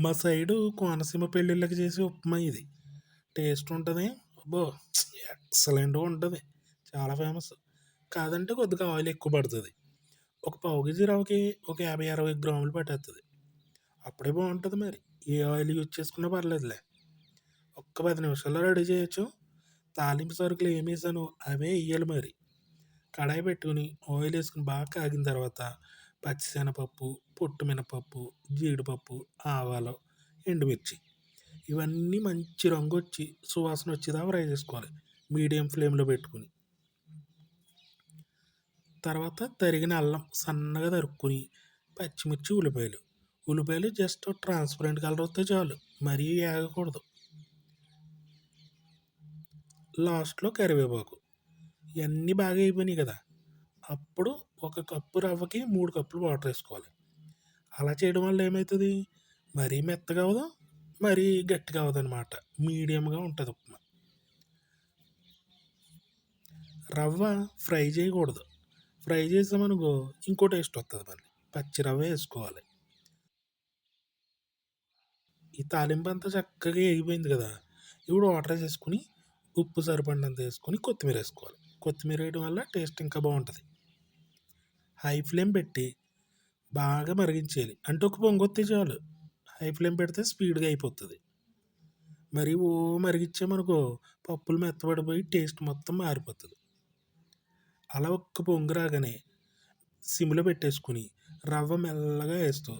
మా సైడు కోనసీమ పెళ్ళిళ్ళకి చేసే ఉప్మా ఇది. టేస్ట్ ఉంటుంది. అబ్బో ఎక్సలెంట్గా ఉంటుంది. చాలా ఫేమస్. కాదంటే కొద్దిగా ఆయిల్ ఎక్కువ పడుతుంది. ఒక పావు కేజీ రవ్వకి ఒక యాభై అరవై గ్రాములు పట్టేస్తుంది అప్పుడే బాగుంటుంది మరి. ఏ ఆయిల్ యూజ్ చేసుకున్నా పర్లేదులే. ఒక్క పది నిమిషాల్లో రెడీ చేయొచ్చు. తాలింపు సరుకులు ఏమి వేసాను అవే వేయాలి మరి. కడాయి పెట్టుకుని ఆయిల్ వేసుకుని బాగా కాగిన తర్వాత పచ్చిశనగపప్పు పొట్టు మినపప్పు జీడిపప్పు ఆవాలు ఎండుమిర్చి. ఇవన్నీ మంచి రంగు వచ్చి సువాసన వచ్చేదాకా ఫ్రై చేసుకోవాలి. మీడియం ఫ్లేమ్లో పెట్టుకుని. తర్వాత తరిగిన అల్లం సన్నగా తరుక్కుని పచ్చిమిర్చి ఉల్లిపాయలు. ఉల్లిపాయలు జస్ట్ ట్రాన్స్పరెంట్ కలర్ వస్తే చాలు మరీ ఏగకూడదు. లాస్ట్లో కరివేపాకు. ఇవన్నీ బాగా అయిపోయినాయి కదా. అప్పుడు ఒక కప్పు రవ్వకి మూడు కప్పులు వాటర్ వేసుకోవాలి. అలా చేయడం వల్ల ఏమవుతుంది మరీ మెత్తగా అవ్వదు మరీ గట్టిగా అవ్వదు అనమాట మీడియంగా ఉంటుంది ఉప్మా. రవ్వ ఫ్రై చేయకూడదు. ఫ్రై చేసామనుకో ఇంకో టేస్ట్ వస్తుంది మళ్ళీ. పచ్చి రవ్వ వేసుకోవాలి. ఈ తాలింపు అంతా చక్కగా ఎగిపోయింది కదా. ఇప్పుడు వాటర్ వేసేసుకుని ఉప్పు సరిపడినంత వేసుకొని కొత్తిమీర వేసుకోవాలి. కొత్తిమీర వేయడం వల్ల టేస్ట్ ఇంకా బాగుంటుంది. హై ఫ్లేమ్ పెట్టి బాగా మరిగించేయాలి. అంటే ఒక పొంగొత్తే చాలు. హై ఫ్లేమ్ పెడితే స్పీడ్గా అయిపోతుంది. మరి ఓ మరిగించామనుకో పప్పులు మెత్తబడిపోయి టేస్ట్ మొత్తం మారిపోతుంది. అలా ఒక్క పొంగు రాగానే సిమ్లో పెట్టేసుకుని రవ్వ మెల్లగా వేస్తూ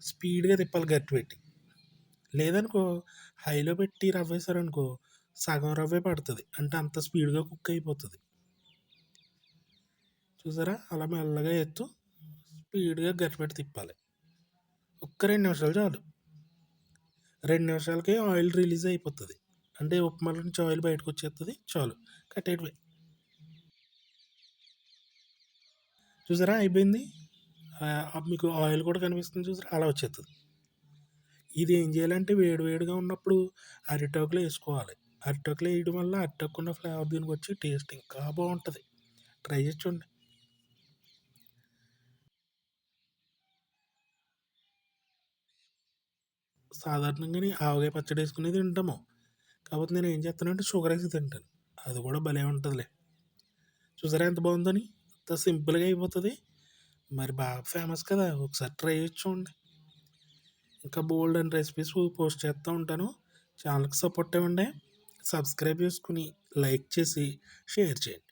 స్పీడ్గా తిప్పాలి గట్టి పెట్టి. లేదనుకో హైలో పెట్టి రవ్వ వేసారనుకో సగం రవ్వే పడుతుంది. అంటే అంత స్పీడ్గా కుక్ అయిపోతుంది. చూసారా? అలా మెల్లగా ఎత్తు స్పీడ్గా గట్టిపెట్టి తిప్పాలి. ఒక్క రెండు నిమిషాలు చాలు. రెండు నిమిషాలకే ఆయిల్ రిలీజ్ అయిపోతుంది. అంటే ఉప్మాల నుంచి ఆయిల్ బయటకు వచ్చేస్తుంది చాలు. అయిపోయి చూసారా? అయిపోయింది. మీకు ఆయిల్ కూడా కనిపిస్తుంది చూసారా? అలా వచ్చేస్తుంది ఇది ఏం చేయాలంటే వేడి వేడిగా ఉన్నప్పుడు అరిటాకులో వేసుకోవాలి. అరిటాకులో వేయడం వల్ల అరిటాకున్న ఫ్లేవర్ దీనికి వచ్చి టేస్ట్ ఇంకా బాగుంటుంది. ట్రై చేసి చూడండి. సాధారణంగా ఆవకాయ పచ్చడి వేసుకుని తింటాము. కాకపోతే నేను ఏం చేస్తానంటే షుగర్ వేసి తింటాను. అది కూడా భలే ఉంటుందిలే. చూసారా ఎంత బాగుందని అంత సింపుల్గా అయిపోతుంది. మరి బాగా ఫేమస్ కదా ఒకసారి ట్రై చేసి చూడండి. ఇంకా బోల్డ్ అండ్ రెసిపీస్ పోస్ట్ చేస్తూ ఉంటాను. ఛానల్కి సపోర్ట్ ఇవ్వండి. సబ్స్క్రైబ్ చేసుకుని లైక్ చేసి షేర్ చేయండి.